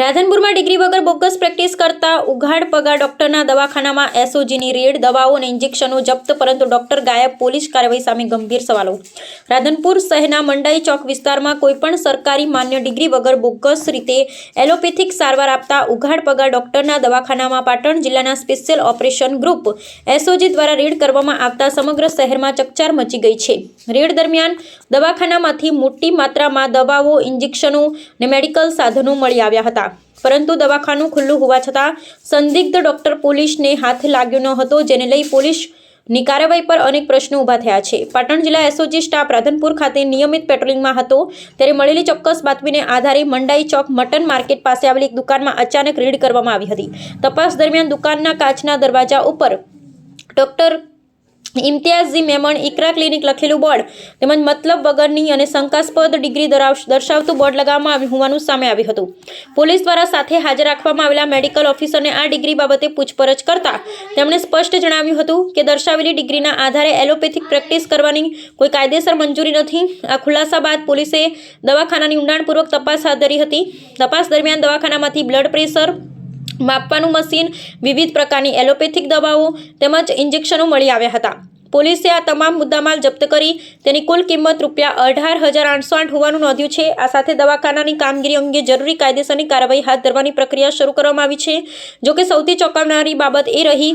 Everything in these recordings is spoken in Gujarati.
રાધનપુરમાં ડિગ્રી વગર બોગસ પ્રેક્ટિસ કરતા ઉઘાડ પગા ડોક્ટરના દવાખાનામાં એસઓજીની રેડ, દવાઓ અને ઇન્જેક્શનો જપ્ત પરંતુ ડોક્ટર ગાયબ, પોલીસ કાર્યવાહી સામે ગંભીર સવાલો. રાધનપુર શહેરના મંડાઈ ચોક વિસ્તારમાં કોઈપણ સરકારી માન્ય ડિગ્રી વગર બોગસ રીતે એલોપેથિક સારવાર આપતા ઉઘાડ પગા ડોક્ટરના દવાખાનામાં પાટણ જિલ્લાના સ્પેશિયલ ઓપરેશન ગ્રુપ એસઓજી દ્વારા રેડ કરવામાં આવતા સમગ્ર શહેરમાં ચકચાર મચી ગઈ છે. રેડ દરમિયાન દવાખાનામાંથી મોટી માત્રામાં દવાઓ, ઇન્જેક્શનો અને મેડિકલ સાધનો મળી આવ્યા હતા. પરંતુ દવાખાનું ખુલ્લું હોવા છતાં સંદિગ્ધ ડોક્ટર પોલીસને હાથ લાગ્યો ન હતો, જેને લઈ પોલીસની કાર્યવાહી પર અનેક પ્રશ્નો ઊભા થયા છે. પાટણ જિલ્લા એસઓજી સ્ટાફ રાધનપુર ખાતે નિયમિત પેટ્રોલિંગમાં હતો. ત્યારે મળેલી ચોક્કસ બાતમીને આધારે મંડાઈ ચોક મટન માર્કેટ પાસે આવેલી એક દુકાનમાં અચાનક રેડ કરવામાં આવી હતી. તપાસ દરમિયાન દુકાનના કાચના દરવાજા ઉપર ડોક્ટર ઇમ્તિયાઝી મેમણ ઇકરા ક્લિનિક લખેલું બોર્ડ તેમજ મતલબ વગરની અને શંકાસ્પદ ડિગ્રી દર્શાવતું બોર્ડ લગાવવામાં આવ્યું હોવાનું સામે આવ્યું હતું. પોલીસ દ્વારા સાથે હાજર રાખવામાં આવેલા મેડિકલ ઓફિસરને આ ડિગ્રી બાબતે પૂછપરછ કરતા તેમણે સ્પષ્ટ જણાવ્યું હતું કે દર્શાવેલી ડિગ્રીના આધારે એલોપેથિક પ્રેક્ટિસ કરવાની કોઈ કાયદેસર મંજૂરી નથી. આ ખુલાસા બાદ પોલીસે દવાખાનાની ઊંડાણપૂર્વક તપાસ હાથ ધરી હતી. તપાસ દરમિયાન દવાખાનામાંથી બ્લડ પ્રેશર માપવાનું મશીન, વિવિધ પ્રકારની એલોપેથિક દવાઓ તેમજ ઇન્જેક્શનો મળી આવ્યા હતા. પોલીસે આ તમામ મુદ્દામાલ જપ્ત કરી તેની કુલ કિંમત રૂપિયા અઢાર હજાર આઠસો આઠ હોવાનું નોંધ્યું છે. આ સાથે દવાખાનાની કામગીરી અંગે જરૂરી કાયદેસરની કાર્યવાહી હાથ ધરવાની પ્રક્રિયા શરૂ કરવામાં આવી છે. જોકે સૌથી ચોંકાવનારી બાબત એ રહી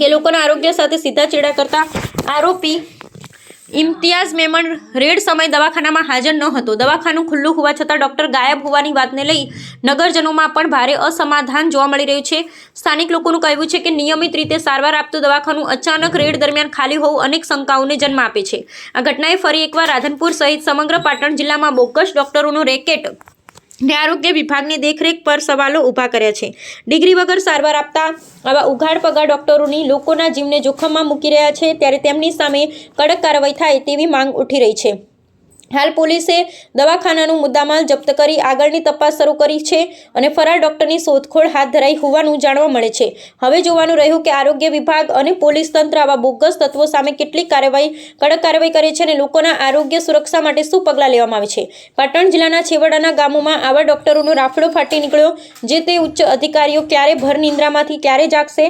કે લોકોના આરોગ્ય સાથે સીધા ચેડા કરતા આરોપી ઇમ્તિયાઝ મેમણ રેડ સમય દવાખાનામાં હાજર ન હતો દવાખાનું ખુલ્લું હોવા છતાં ડોક્ટર ગાયબ હોવાની વાતને લઈ નગરજનોમાં પણ ભારે અસમાધાન જોવા મળી રહ્યું છે. સ્થાનિક લોકોનું કહેવું છે કે નિયમિત રીતે સારવાર આપતું દવાખાનું અચાનક રેડ દરમિયાન ખાલી હોવું અનેક શંકાઓને જન્મ આપે છે. આ ઘટનાએ ફરી એકવાર રાધનપુર સહિત સમગ્ર પાટણ જિલ્લામાં બોગસ ડોક્ટરોનું રેકેટ ને આરોગ્ય વિભાગની દેખરેખ પર સવાલો ઊભા કર્યા છે. ડિગ્રી વગર સારવાર આપતા આવા ઉઘાડ પગા ડોક્ટરોની લોકોના જીવને જોખમમાં મૂકી રહ્યા છે, ત્યારે તેમની સામે કડક કાર્યવાહી થાય તેવી માંગ ઉઠી રહી છે. હાલ પોલીસે દવાખાનાનું મુદ્દામાલ જપ્ત કરી આગળની તપાસ શરૂ કરી છે અને ફરાર ડોક્ટરની શોધખોળ હાથ ધરાઈ હોવાનું જાણવા મળે છે. હવે જોવાનું રહ્યું કે આરોગ્ય વિભાગ અને પોલીસ તંત્ર આવા બોગસ તત્વો સામે કેટલી કાર્યવાહી, કડક કાર્યવાહી કરે છે અને લોકોના આરોગ્ય સુરક્ષા માટે શું પગલાં લેવામાં આવે છે. પાટણ જિલ્લાના છેવાડાના ગામોમાં આવા ડોક્ટરોનો રાફડો ફાટી નીકળ્યો, જે તે ઉચ્ચ અધિકારીઓ ક્યારે ભર નિંદ્રામાંથી ક્યારે જાગશે?